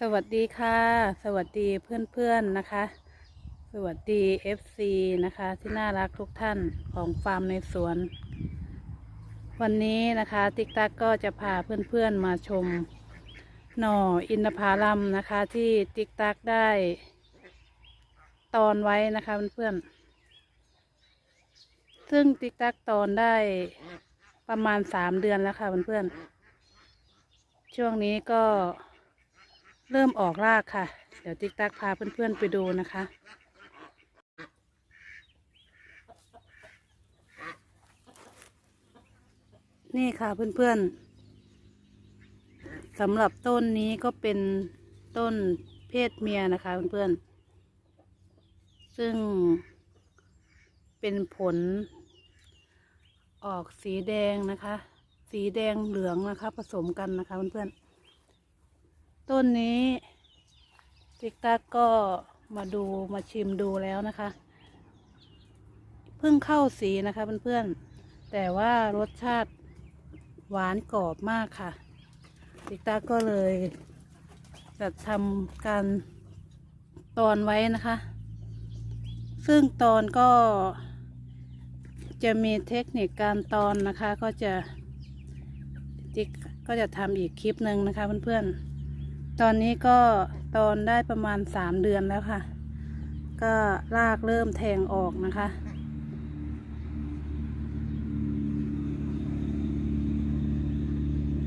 สวัสดีค่ะ สวัสดีเพื่อนๆนะคะ สวัสดี FC นะคะ ที่น่ารักทุกท่านของฟาร์มในสวน วันนี้นะคะ ติ๊กตักก็จะพาเพื่อนๆมาชม หน่ออินทผลัมนะคะ ที่ติ๊กตักได้ ตอนไว้นะคะเพื่อนๆซึ่งติ๊กตักตอนได้ประมาณสามเดือนแล้วค่ะเพื่อนๆช่วงนี้ก็ เริ่มออกรากค่ะ เดี๋ยวติ๊กตักพาเพื่อนๆไปดูนะคะ นี่ค่ะเพื่อนๆสำหรับต้นนี้ก็เป็นต้นเพศเมียนะคะเพื่อนๆ ซึ่งเป็นผลออกสีแดงนะคะ สีแดงเหลืองนะคะ ผสมกันนะคะเพื่อนๆ ต้นนี้ติ๊กตักก็มาดูมาชิมดูแล้วนะคะ เพิ่งเข้าสีนะคะเพื่อนๆ แต่ว่ารสชาติหวานกรอบมากค่ะ ติ๊กตักก็เลยจะทำการตอนไว้นะคะ ซึ่งตอนก็จะมีเทคนิคการตอนนะคะก็จะติ๊กก็จะทำอีกคลิปหนึ่งนะคะเพื่อนๆ ตอนนี้ก็ตอนได้ประมาณสามเดือนแล้วค่ะ ก็รากเริ่มแทงออกนะคะ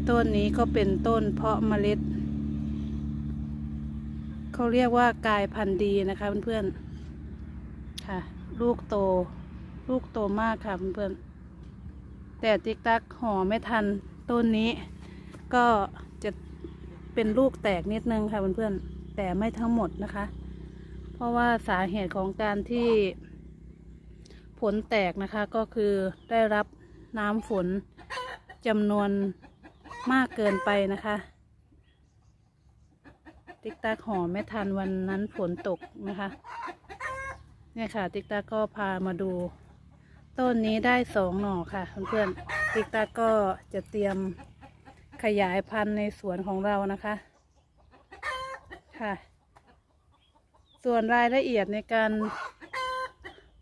ต้นนี้ก็เป็นต้นเพาะเมล็ด เขาเรียกว่ากายพันธุ์ดีนะคะเพื่อนๆ ค่ะ ลูกโต ลูกโตมากค่ะเพื่อนๆ แต่ติ๊กตักห่อไม่ทันต้นนี้ก็ เป็นลูกแตกนิดนึงค่ะเพื่อนๆแต่ไม่ทั้งหมดนะคะ เพราะว่าสาเหตุของการที่ผลแตกนะคะก็คือได้รับน้ำฝนจำนวนมากเกินไปนะคะ ติ๊กตากห่อไม่ทันวันนั้นฝนตกนะคะ เนี่ยค่ะ ติ๊กตาก็พามาดู ต้นนี้ได้สองหน่อค่ะเพื่อนๆติ๊กตาก็จะเตรียม ขยายพันธุ์ในสวนของเรานะคะค่ะ ส่วนรายละเอียดในการ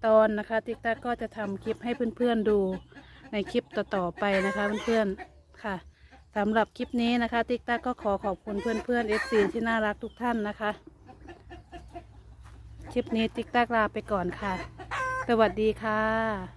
ตอนนะคะติ๊กตากก็จะทำคลิปให้เพื่อนๆดูในคลิปต่อๆไปนะคะเพื่อนๆค่ะสำหรับคลิปนี้นะคะ ติ๊กตากก็ขอขอบคุณเพื่อนๆ FC ที่น่ารักทุกท่านนะคะ คลิปนี้ติ๊กตากลาไปก่อนค่ะ สวัสดีค่ะ